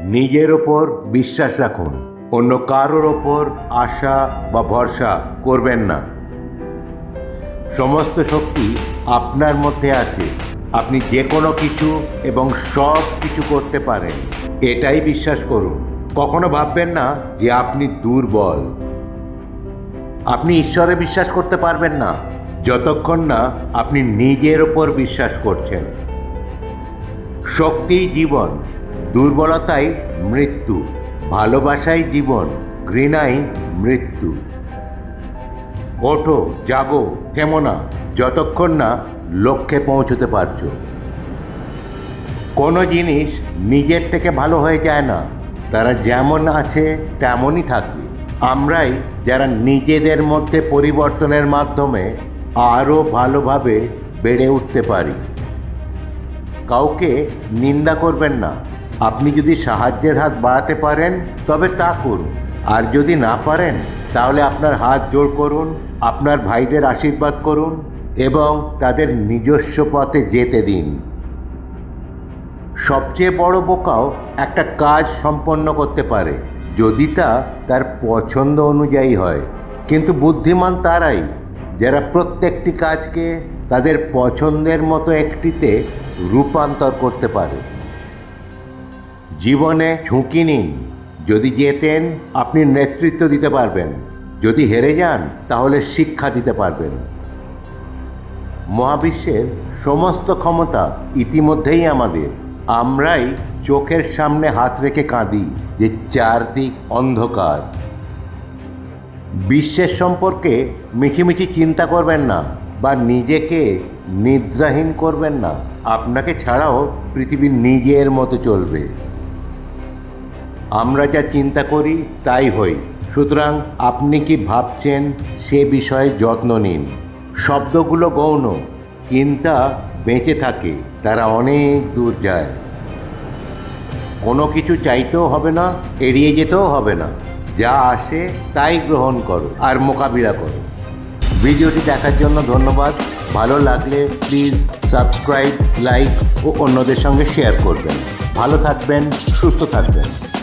নিজের ওপর বিশ্বাস রাখুন। অন্য কারোর ওপর আশা বা ভরসা করবেন না। সমস্ত শক্তি আপনার মধ্যে আছে। আপনি যে কোনো কিছু এবং সব কিছু করতে পারেন। এটাই বিশ্বাস করুন। কখনো ভাববেন না যে আপনি দুর্বল। আপনি ঈশ্বরে বিশ্বাস করতে পারবেন না, যতক্ষণ না আপনি নিজের ওপর বিশ্বাস করছেন। শক্তিই জীবন। দুর্বলতাই মৃত্যু, ভালোবাসাই জীবন, ঘৃণাই মৃত্যু। ওঠো, জাগো কেমনা যতক্ষণ না লক্ষ্যে পৌঁছতে পারছ। কোনো জিনিস নিজের থেকে ভালো হয়ে যায় না। তারা যেমন আছে, তেমনই থাকে। আমরাই যারা নিজেদের মধ্যে পরিবর্তনের মাধ্যমে আরও ভালোভাবে বেড়ে উঠতে পারি। কাউকে নিন্দা করবেন না। আপনি যদি সাহায্যের হাত বাড়াতে পারেন, তবে তা করুন। আর যদি না পারেন, তাহলে আপনার হাত জোড় করুন, আপনার ভাইদের আশীর্বাদ করুন এবং তাদের নিজস্ব পথে যেতে দিন। সবচেয়ে বড় বোকাও একটা কাজ সম্পন্ন করতে পারে, যদি তা তার পছন্দ অনুযায়ী হয়। কিন্তু বুদ্ধিমান তারাই, যারা প্রত্যেকটি কাজকে তাদের পছন্দের মতো একটিতে রূপান্তর করতে পারে। জীবনে ঝুঁকি নিন। যদি জেতেন আপনি নেতৃত্ব দিতে পারবেন। যদি হেরে যান, তাহলে শিক্ষা দিতে পারবেন। মহাবিশ্বের সমস্ত ক্ষমতা ইতিমধ্যেই আমাদের। আমরাই চোখের সামনে হাত রেখে কাঁদি যে চারদিক অন্ধকার। বিশ্বের সম্পর্কে মিছিমিছি চিন্তা করবেন না বা নিজেকে নিদ্রাহীন করবেন না। আপনাকে ছাড়াও পৃথিবী নিজের মতো চলবে। আমরা যা চিন্তা করি তাই হই। সুতরাং আপনি কি ভাবছেন সে বিষয়ে যত্ন নিন। শব্দগুলো গৌণ, চিন্তা বেঁচে থাকে, তারা অনেক দূর যায়। কোনো কিছু চাইতেও হবে না, এড়িয়ে যেতেও হবে না। যা আসে তাই গ্রহণ করো আর মোকাবিলা করো। ভিডিওটি দেখার জন্য ধন্যবাদ। ভালো লাগলে প্লিজ সাবস্ক্রাইব, লাইক ও অন্যদের সঙ্গে শেয়ার করবেন। ভালো থাকবেন, সুস্থ থাকবেন।